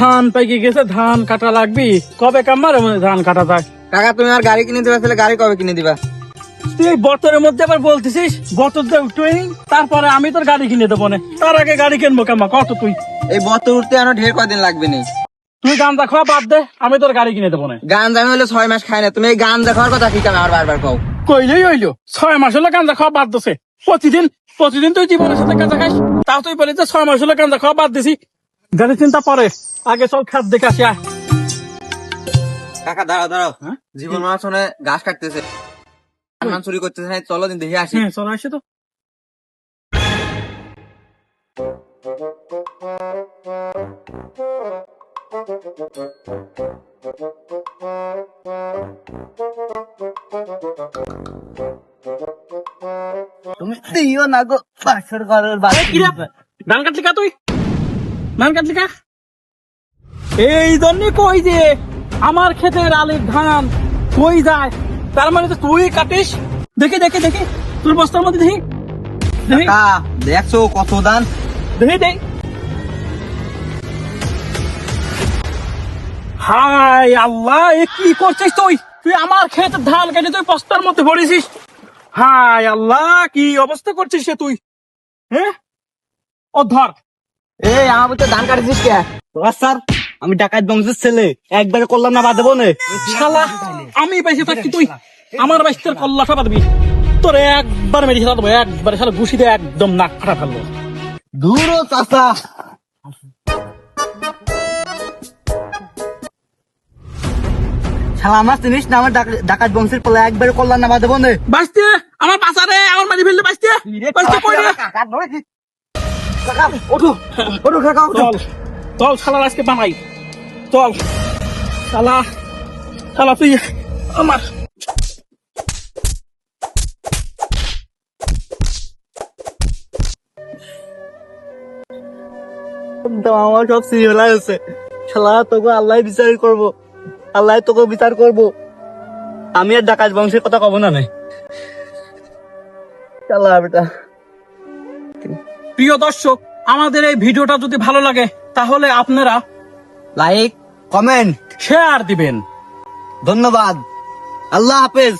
ধান পেকে গেছে ধান কাটা লাগবি। কবে কামার ধান কাটা থাক কাকা তুমি আর গাড়ি কিনে দিবা তাহলে গাড়ি কবে কিনে দিবা? তুই এই বতরের মধ্যে আবার বলতেছিস বতর দিয়ে উঠে নি? তারপরে আমি তোর গাড়ি কিনে দেবো না। তার আগে গাড়ি কিনবো কামা কত তুই? এই বছর উঠতে আনো ঢের কদিন লাগবে নি। তুই গান্দা খাওয়া বাদ দে আমি তোর গাড়ি কিনে দেবো না। গান জামি হলে ছয় মাস খাই না তুমি এই গান দেখার কথা কি কামে আমার বারবার কও। কইলেই হইল ছয় মাস হলো গাঁজা খাওয়া বাদ দিছে। প্রতিদিন প্রতিদিন তুই জীবনের সাথে গাঁজা খাইস তাও তুই বলি যে ছয় মাস হলো গাঁজা খাওয়া বাদ দিছি। গাড়ি চিন্তা পরে। আগে চল খাত দেখে আসি কাকা দাঁড়াও দাঁড়াও। হ্যাঁ? জীবন মাছনে ঘাস কাটতেছে। ধান চুরি করতেছে না চলো দিন দেখে আসি। হ্যাঁ চল আসি তো। তুমি দিও না গো বাসর ঘরের রে? ধান কাটলি কা তুই? ধান কাটলি কা এই জন্য কই যে আমার ক্ষেতের আলির ধান কই যায়? তার মানে তো তুই কাটিস। দেখি দেখি দেখি। তোর বস্তার মধ্যে দেখি। দেখি। দেখছ কত দান দেখি দেখ। হাই আল্লাহ এ কি করছিস তুই? তুই আমার ক্ষেত ধান কেটে তুই বস্তার মধ্যে ভরেছিস। হাই আল্লাহ কি অবস্থা করছিস সে তুই? হ্যাঁ? ও ধর। এই আমার তো ধান কাটছিস কে? স্যার আমি ডাকাত বংশের ছেলে। একবারে করলাম না বাদ দেবো না। শালা আমি পাইছি থাকছি তুই। আমার বাইশের কল্লাটা পাতবি তোর একবার মেরে খেলা দেবো একবার শালা ঘুষিতে একদম নাক ফাটা ফেলব। দূর চাষা শালা আমার চিনিস না আমার ডাক- ডাকাত বংশের পলে একবারে করলাম না বাদ দেবো না। বাইসতে আমার পাশারে আমার মারি ফেললে বাইসতে বাইসতে কই কাকা ওঠো। ওঠো কাকা চল চল শালা আজকে বানাই। চল। শালা শালা তুই আমার আমার সব সিরিয়াল আছে শালা তোকে আল্লাহ বিচার করব। আল্লাহ তোকে বিচার করব। আমি আর ডাকাত বংশের কথা কব না নাই শালা বেটা। প্রিয় দর্শক আমাদের এই ভিডিওটা যদি ভালো লাগে তাহলে আপনারা লাইক কমেন্ট শেয়ার দিবেন। ধন্যবাদ। আল্লাহ হাফেজ।